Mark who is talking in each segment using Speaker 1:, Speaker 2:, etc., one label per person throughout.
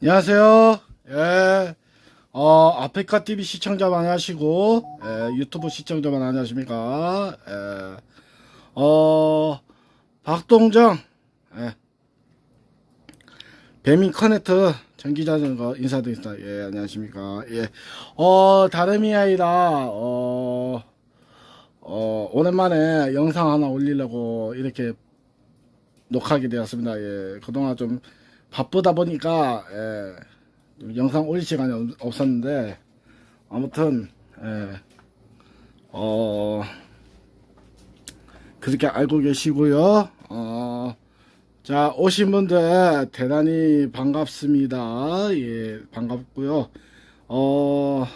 Speaker 1: 안녕하세요. 예. 어, 아프리카 TV 시청자 많이 하시고, 예, 유튜브 시청자 많이 안녕하십니까. 예. 어, 박동정, 예. 배민 커넥트 전기자전거 인사드립니다. 예, 안녕하십니까. 예. 어, 다름이 아니라, 어, 어, 오랜만에 영상 하나 올리려고 이렇게 녹화하게 되었습니다. 예, 그동안 좀 바쁘다 보니까 예, 좀 영상 올릴 시간이 없- 없었는데 아무튼 예, 어 그렇게 알고 계시고요. 어, 자 오신 분들 대단히 반갑습니다. 예, 반갑고요. 어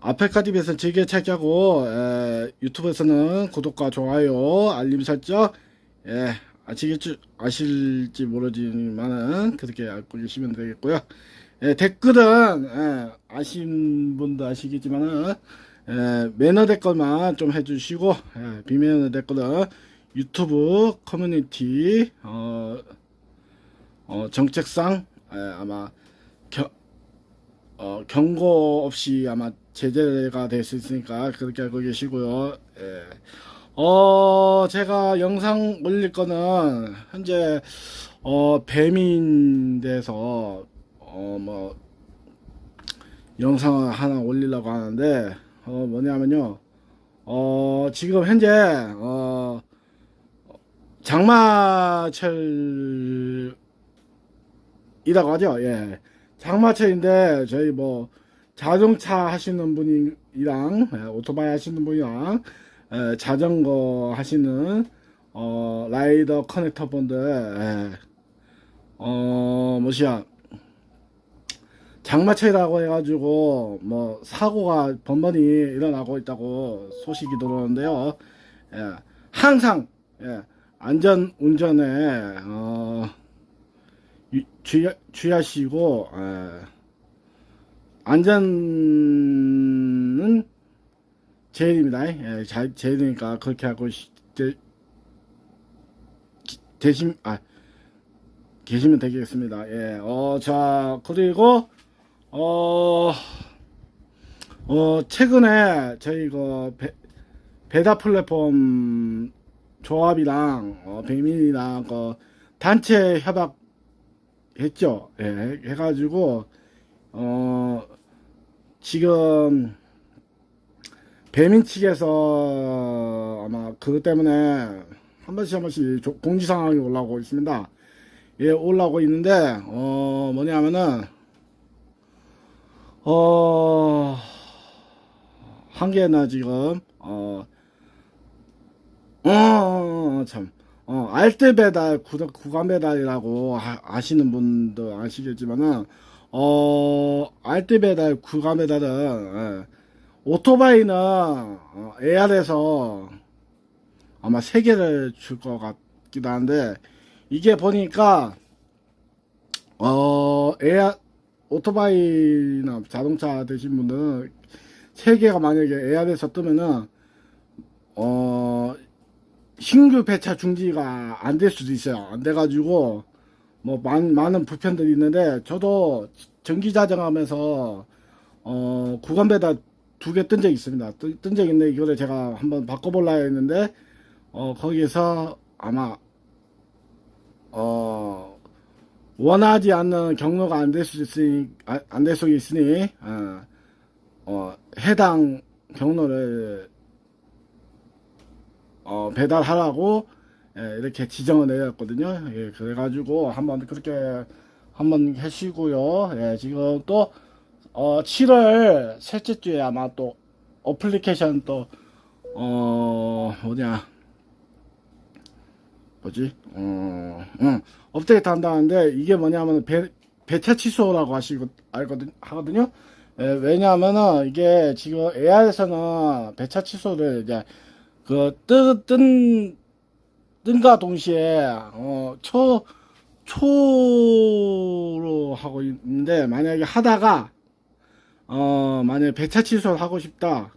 Speaker 1: 아페카디비에서 즐겨 찾기하고 에, 유튜브에서는 구독과 좋아요, 알림 설정 예, 아시겠지, 아실지 모르지만은 그렇게 알고 계시면 되겠고요. 예, 댓글은 예, 아신 분도 아시겠지만은 예, 매너 댓글만 좀 해주시고 예, 비매너 댓글은 유튜브 커뮤니티 어, 어, 정책상 예, 아마 겨, 어, 경고 없이 아마 제재가 될 수 있으니까 그렇게 알고 계시고요. 예. 어, 제가 영상 올릴 거는 현재 어, 배민돼서 어, 뭐 영상을 하나 올리려고 하는데 어, 뭐냐면요. 어, 지금 현재 어, 장마철 이라고 하죠. 예. 장마철인데 저희 뭐 자동차 하시는 분이랑 예, 오토바이 하시는 분이랑 예, 자전거 하시는 어, 라이더 커넥터 분들 예. 어 뭐시야 장마철이라고 해가지고 뭐 사고가 번번이 일어나고 있다고 소식이 들어오는데요. 예. 항상 예. 안전 운전에 어, 유- 주의, 주의하시고 예. 안전은 제일입니다. 예, 자, 제일이니까 그렇게 하고 기- 되심 아 계시면 되겠습니다. 예, 어, 자 그리고 어, 어 최근에 저희 그 배, 배달 플랫폼 조합이랑 어, 배민이랑 그 단체 협약 했죠. 예, 해- 해가지고 어 지금 배민 측에서 아마 그것 때문에 한 번씩 한 번씩 조- 공지 상황이 올라오고 있습니다. 예, 올라오고 있는데 어 뭐냐면은 어 한개나 지금 어 어, 어, 참. 어, 알뜰 배달, 구, 구간 배달이라고 하, 아시는 분도 아시겠지만은, 어, 알뜰 배달, 구간 배달은, 예, 오토바이는, 어, AR에서 아마 세개를 줄 것 같기도 한데, 이게 보니까, 어, AR, 오토바이나 자동차 되신 분들은 세개가 만약에 AR에서 뜨면은, 어, 신규 배차 중지가 안 될 수도 있어요. 안 돼가지고 뭐 많, 많은 불편들이 있는데 저도 전기 자전거하면서 어 구간 배달 두 개 뜬 적이 있습니다. 뜬 적이 있는데 이거를 제가 한번 바꿔볼라 했는데 어 거기서 아마 어 원하지 않는 경로가 안 될 수 있으니 안될 수 있으니 어, 어 해당 경로를 어, 배달하라고 예, 이렇게 지정을 내렸거든요. 예, 그래가지고 한번 그렇게 한번 하시고요. 예, 지금 또 어, 7월 셋째 주에 아마 또 어플리케이션 또 어, 뭐냐 뭐지? 어, 응, 업데이트 한다는데 이게 뭐냐면 배 배차 취소라고 하시고 알거든 하거든요. 예, 왜냐하면은 이게 지금 AR에서는 배차 취소를 이제 그, 뜨, 뜬, 뜬과 동시에, 어, 초, 초로 하고 있는데, 만약에 하다가, 어, 만약에 배차 취소를 하고 싶다.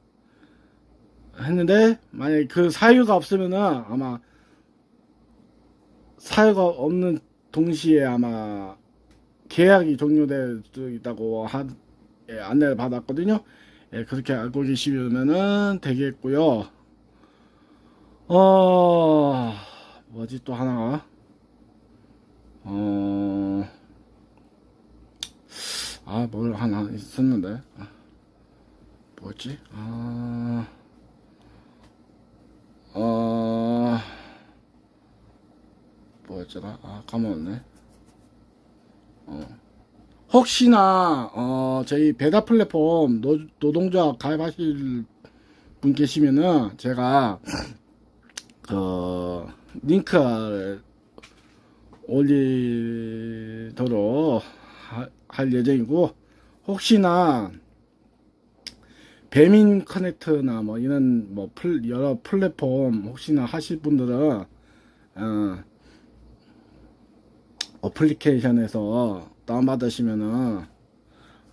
Speaker 1: 했는데, 만약에 그 사유가 없으면은, 아마, 사유가 없는 동시에 아마 계약이 종료될 수 있다고 하, 예, 안내를 받았거든요. 예, 그렇게 알고 계시면은 되겠고요. 어, 뭐지 또 하나가, 어, 아, 뭘 하나 있었는데, 아, 뭐였지? 아, 어, 뭐였더라? 아, 까먹었네. 어. 혹시나 어 저희 배달 플랫폼 노, 노동조합 가입하실 분 계시면은 제가 그 링크를 올리도록 하- 할 예정이고 혹시나 배민 커넥트나 뭐 이런 뭐 플, 여러 플랫폼 혹시나 하실 분들은 어, 어플리케이션에서 다운받으시면은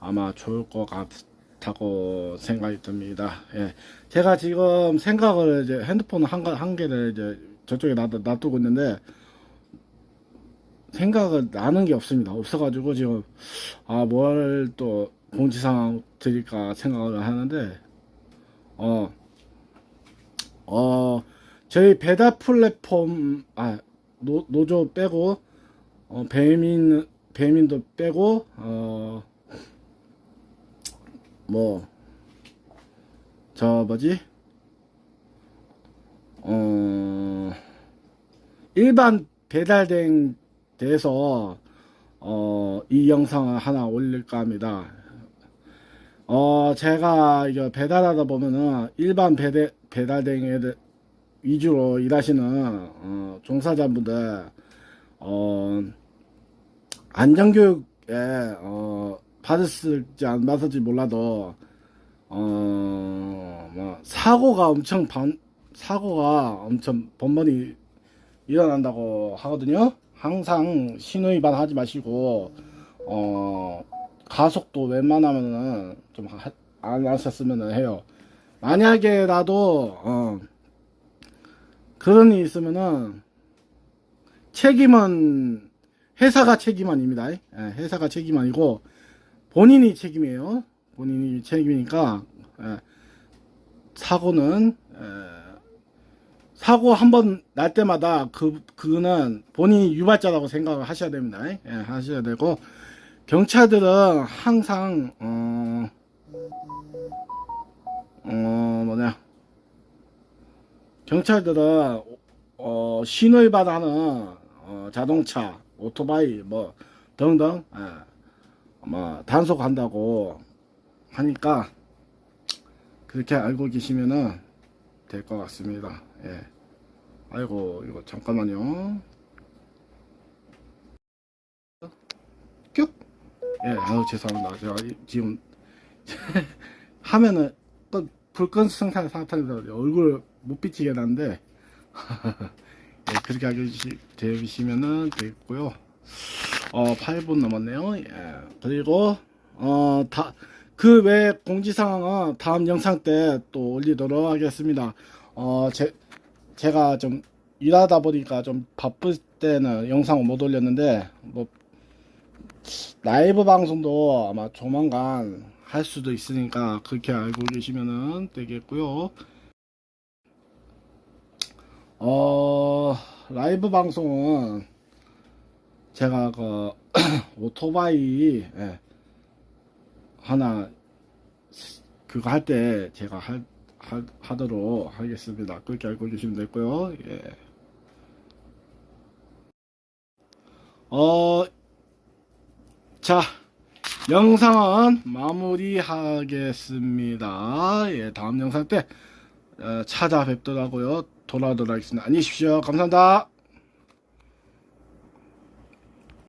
Speaker 1: 아마 좋을 것 같다고 생각이 듭니다. 예. 제가 지금 생각을 이제 핸드폰 한, 가- 한 개를 이제 저쪽에 놔두, 놔두고 있는데 생각을 나는 게 없습니다. 없어가지고 지금 아 뭘 또 공지사항 드릴까 생각을 하는데 어, 어, 저희 배달 플랫폼, 아, 노, 노조 빼고, 어, 배민, 배민도 빼고, 어, 뭐, 저, 뭐지? 어, 일반 배달된 데서, 어, 이 영상을 하나 올릴까 합니다. 어, 제가 이거 배달하다 보면은 일반 배달, 애들 위주로 일하시는, 어, 종사자분들, 어, 안전교육에, 어, 받았을지 안 받았을지 몰라도, 어, 뭐, 사고가 엄청 반, 사고가 엄청 번번이 일어난다고 하거든요. 항상 신호위반 하지 마시고, 어, 가속도 웬만하면은 좀안 하셨으면 해요. 만약에라도 어, 그런 일이 있으면은 책임은 회사가 책임 아닙니다. 예, 회사가 책임 아니고 본인이 책임이에요. 본인이 책임이니까 예, 사고는 예, 사고 한 번 날 때마다 그 그는 본인이 유발자라고 생각을 하셔야 됩니다. 예, 하셔야 되고 경찰들은 항상 어, 어 뭐냐 경찰들은 어, 신호위반하는 어, 자동차, 오토바이 뭐 등등 예, 뭐 단속한다고 하니까 그렇게 알고 계시면은 될 것 같습니다. 예. 아이고 이거 잠깐만요. 큐. 예, 아유 죄송합니다. 제가 이- 지금 하면은 또 불끈 상태 상태에서 얼굴 못 비치게 하는데 예, 그렇게 알려주시 되시면은 되겠고요. 어, 8분 넘었네요. 예, 그리고 어 다 그 외 공지 사항은 다음 영상 때 또 올리도록 하겠습니다. 어, 제 제가 좀 일하다 보니까 좀 바쁠 때는 영상을 못 올렸는데 뭐 라이브 방송도 아마 조만간 할 수도 있으니까 그렇게 알고 계시면은 되겠고요. 어, 라이브 방송은 제가 그 오토바이 예, 하나 그거 할 때 제가 할, 하, 하도록 하겠습니다. 그렇게 알고 계시면 되고요. 예. 어, 자, 영상은 마무리하겠습니다. 예, 다음 영상 때 어, 찾아뵙더라고요. 돌아오도록 하겠습니다. 안녕히 계십시오. 감사합니다.